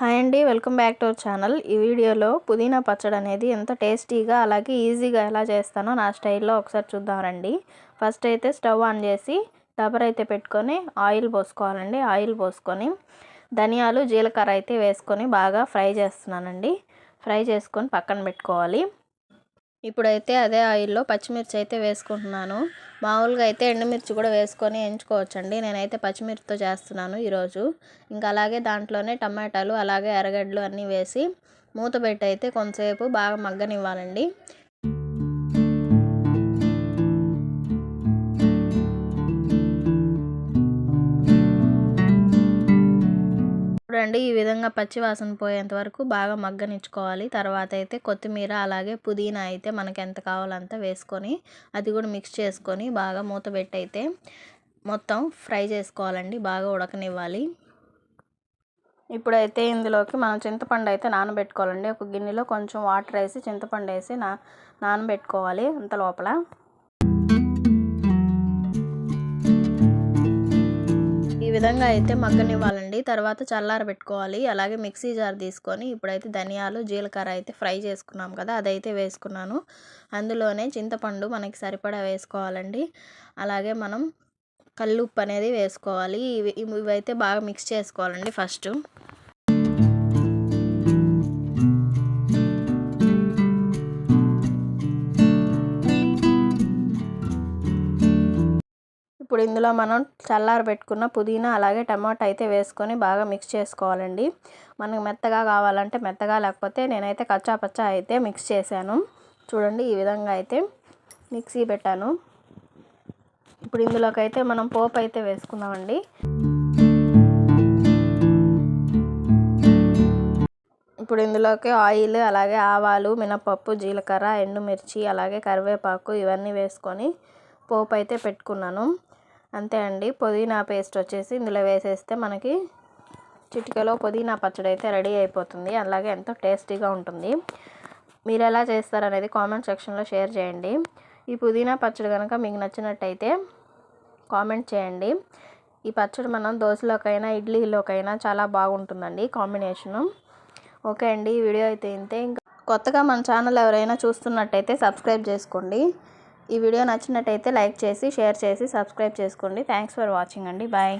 Hi అండి welcome back to our channel. ఈ వీడియోలో పుదీనా పచ్చడి అనేది ఎంత టేస్టీగా అలాగే ఈజీగా ఎలా చేస్తానో నా స్టైల్లో ఒకసారి చూద్దామండి ఫస్ట్ అయితే స్టవ్ ఆన్ చేసి డబర్ అయితే పెట్టుకొని ఆయిల్ పోసుకోవాలండి. ఆయిల్ పోసుకొని ధనియాలు జీలకర్ర అయితే వేసుకొని బాగా ఫ్రై చేస్తున్నానండి. ఫ్రై చేసుకొని పక్కన పెట్టుకోవాలి. ఇప్పుడైతే అదే ఆయిల్లో పచ్చిమిర్చి అయితే వేసుకుంటున్నాను. మామూలుగా అయితే ఎండుమిర్చి కూడా వేసుకొని ఎంచుకోవచ్చండి. నేనైతే పచ్చిమిర్చితో చేస్తున్నాను ఈరోజు. ఇంకా అలాగే దాంట్లోనే టమాటాలు అలాగే ఎర్రగడ్డలు అన్నీ వేసి మూత పెట్టి అయితే కొంతసేపు బాగా మగ్గనివ్వాలండి. చూడండి ఈ విధంగా పచ్చి వాసన పోయేంత వరకు బాగా మగ్గనిచ్చుకోవాలి. తర్వాత అయితే కొత్తిమీర అలాగే పుదీనా అయితే మనకి ఎంత కావాలంత వేసుకొని అది కూడా మిక్స్ చేసుకొని బాగా మూత పెట్టి అయితే మొత్తం ఫ్రై చేసుకోవాలండి బాగా ఉడకనివ్వాలి. ఇప్పుడైతే ఇందులోకి మనం చింతపండు అయితే నానబెట్టుకోవాలండి. ఒక గిన్నెలో కొంచెం వాటర్ వేసి చింతపండు వేసి నా నానబెట్టుకోవాలి అంత లోపల. విధంగా అయితే మగ్గనివ్వాలండి. తర్వాత చల్లారబెట్టుకోవాలి అలాగే మిక్సీ జార్ తీసుకొని ఇప్పుడైతే ధనియాలు జీలకర్ర అయితే ఫ్రై చేసుకున్నాం కదా అదైతే వేసుకున్నాను. అందులోనే చింతపండు మనకి సరిపడా వేసుకోవాలండి. అలాగే మనం కల్లుప్పు అనేది వేసుకోవాలి. ఇవి ఇవైతే బాగా మిక్స్ చేసుకోవాలండి ఫస్ట్. ఇప్పుడు ఇందులో మనం చల్లార పెట్టుకున్న పుదీనా అలాగే టమాటా అయితే వేసుకొని బాగా మిక్స్ చేసుకోవాలండి. మనకు మెత్తగా కావాలంటే మెత్తగా లేకపోతే నేనైతే కచ్చా పచ్చా అయితే మిక్స్ చేశాను. చూడండి ఈ విధంగా అయితే మిక్సీ పెట్టాను. ఇప్పుడు ఇందులోకైతే మనం పోపు అయితే వేసుకుందామండి. ఇప్పుడు ఇందులోకి ఆయిల్ అలాగే ఆవాలు మినపప్పు జీలకర్ర ఎండుమిర్చి అలాగే కరివేపాకు ఇవన్నీ వేసుకొని పోపు అయితే పెట్టుకున్నాను. అంతే అండి. పుదీనా పేస్ట్ వచ్చేసి ఇందులో వేసేస్తే మనకి చిటికలో పుదీనా పచ్చడి అయితే రెడీ అయిపోతుంది. అలాగే ఎంతో టేస్టీగా ఉంటుంది. మీరు ఎలా చేస్తారనేది కామెంట్ సెక్షన్లో షేర్ చేయండి. ఈ పుదీనా పచ్చడి కనుక మీకు నచ్చినట్టయితే కామెంట్ చేయండి. ఈ పచ్చడి మనం దోశలోకైనా ఇడ్లీలోకైనా చాలా బాగుంటుందండి కాంబినేషను. ఓకే అండి. ఈ వీడియో అయితే ఇంతే. ఇంకా కొత్తగా మన ఛానల్ ఎవరైనా చూస్తున్నట్టయితే సబ్స్క్రైబ్ చేసుకోండి. ఈ వీడియో నచ్చినట్టయితే లైక్ చేసి షేర్ చేసి సబ్స్క్రైబ్ చేసుకోండి. థ్యాంక్స్ ఫర్ వాచింగ్ అండి. బాయ్